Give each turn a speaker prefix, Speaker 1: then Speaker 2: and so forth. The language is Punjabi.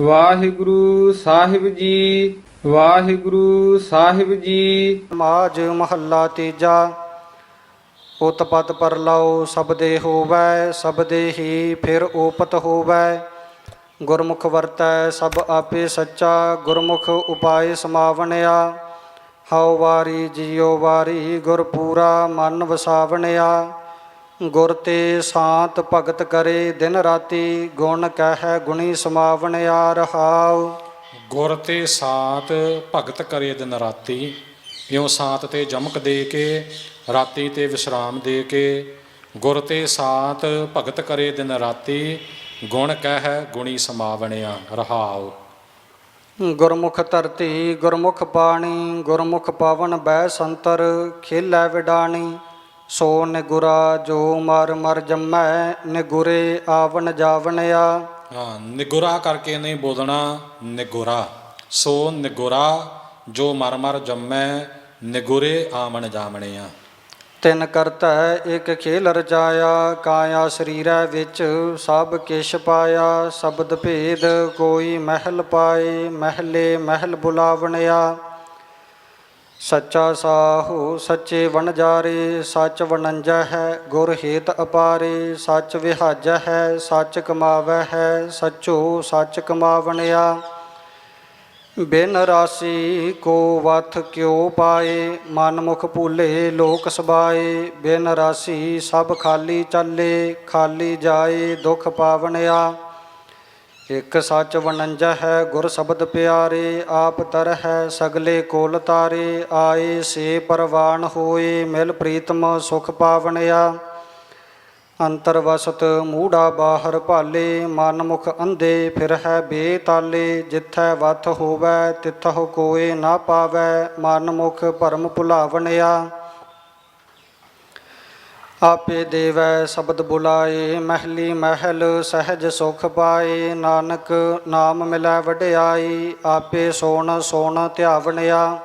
Speaker 1: ਵਾਹਿਗੁਰੂ ਸਾਹਿਬ ਜੀ, ਵਾਹਿਗੁਰੂ ਸਾਹਿਬ ਜੀ।
Speaker 2: ਮਾਜ ਮਹੱਲਾ ਤੀਜਾ ਉਤਪਤ ਪਰ ਲਓ, ਸਬਦੇ ਹੋਵੈ, ਸਬਦੇ ਹੀ ਫਿਰ ਓਪਤ ਹੋਵੈ। ਗੁਰਮੁਖ ਵਰਤੈ, ਸਭ ਆਪੇ ਸੱਚਾ, ਗੁਰਮੁਖ ਉਪਾਏ ਸਮਾਵਣਿਆ। ਹਉ ਵਾਰੀ ਜਿਉ ਵਾਰੀ ਗੁਰ ਪੂਰਾ ਮਨ ਵਸਾਵਣਿਆ। ਗੁਰ ਤੇ ਸਾਤ ਭਗਤ ਕਰੇ ਦਿਨ ਰਾਤੀ ਗੁਣ ਕਹਿ ਗੁਣੀ ਸਮਾਵਣਿਆ ਰਹਾਉ
Speaker 3: ਗੁਰ ਤੇ ਸਾਤ ਭਗਤ ਕਰੇ ਦਿਨ ਰਾਤੀ ਇਉ ਸਾਤ ਤੇ ਜਮਕ ਦੇ ਕੇ ਰਾਤੀ ਤੇ ਵਿਸ਼ਰਾਮ ਦੇ ਕੇ ਗੁਰ ਤੇ ਸਾਤ ਭਗਤ ਕਰੇ ਦਿਨ ਰਾਤੀ ਗੁਣ ਕਹਿ ਗੁਣੀ ਸਮਾਵਣਿਆ ਰਹਾਉ
Speaker 2: ਗੁਰਮੁਖ ਧਰਤੀ ਗੁਰਮੁਖ ਪਾਣੀ ਗੁਰਮੁਖ ਪਾਵਨ ਬੈ ਸੰਤਰ ਖੇਲੈ ਵਿਡਾਣੀ। ਸੋ ਨਿਗੁਰਾ ਜੋ ਮਰ ਮਰ ਜੰਮੈ ਨਿਗੁਰੇ ਆਵਨ ਜਾਵਣਿਆ।
Speaker 3: ਹਾਂ ਨਿਗੁਰਾ ਕਰਕੇ ਨਹੀਂ ਬੋਲਣਾ ਨਿਗੁਰਾ। ਸੋ ਨਿਗੁਰਾ ਜੋ ਮਰ ਮਰ ਜੰਮੈ ਨਿਗੁਰੇ ਆਮਣ ਜਾਮਣਿਆ
Speaker 2: ਤਿਨ ਕਰਤੈ ਇਕ ਖੇਲ ਰਚਾਇਆ ਕਾਇਆ ਸਰੀਰੈ ਵਿੱਚ ਸਭ ਕਿਛ ਪਾਇਆ ਸ਼ਬਦ ਭੇਦ ਕੋਈ ਮਹਿਲ ਪਾਏ ਮਹਿਲੇ ਮਹਿਲ ਬੁਲਾਵਣਿਆ। ਸੱਚਾ ਸਾਹੂ ਸੱਚੇ ਵਣਜਾਰੇ ਸੱਚ ਵਣੰਜਾ ਹੈ, ਗੁਰ ਹੇਤ ਅਪਾਰੇ, ਸੱਚ ਵਿਹਾਜਾ ਹੈ, ਸੱਚ ਕਮਾਵੈ ਹੈ, ਸੱਚੋ ਸੱਚ ਕਮਾਵਣਿਆ। ਬਿਨ ਰਾਸੀ ਕੋ ਵਥ ਕਿਉ ਪਾਏ ਮਨ ਮੁਖ ਭੂਲੇ ਲੋਕ ਸਬਾਏ। ਬਿਨ ਰਾਸੀ ਸਭ ਖਾਲੀ ਚੱਲੇ, ਖਾਲੀ ਜਾਏ ਦੁਖ ਪਾਵਣਿਆ। ਇਕ ਸੱਚ ਵਣੰਜਾ ਹੈ, ਗੁਰ ਸ਼ਬਦ ਪਿਆਰੇ, ਆਪ ਤਰ ਹੈ ਸਗਲੇ ਕੋਲ ਤਾਰੇ, ਆਏ ਸੇ ਪਰਵਾਨ ਹੋਏ, ਮਿਲ ਪ੍ਰੀਤਮ ਸੁਖ ਪਾਵਣਿਆ। ਅੰਤਰ ਵਸਤ ਮੂੜਾ ਬਾਹਰ ਭਾਲੇ ਮਨ ਮੁਖ ਅੰਧੇ ਫਿਰ ਹੈ ਬੇਤਾਲੇ, ਜਿੱਥੈ ਵਤ ਹੋਵੈ ਤਿੱਥਹੁ ਕੋਏ ਨਾ ਪਾਵੈ ਮਨ ਮੁਖ ਭਰਮ ਭੁਲਾਵਣਿਆ। ਆਪੇ ਦੇਵੈ ਸ਼ਬਦ ਬੁਲਾਏ, ਮਹਿਲੀ ਮਹਿਲ ਸਹਿਜ ਸੁਖ ਪਾਏ, ਨਾਨਕ ਨਾਮ ਮਿਲੈ ਵਡਿਆਈ, ਆਪੇ ਸੋਣ ਸੋਣ ਧਿਆਵਣਿਆ।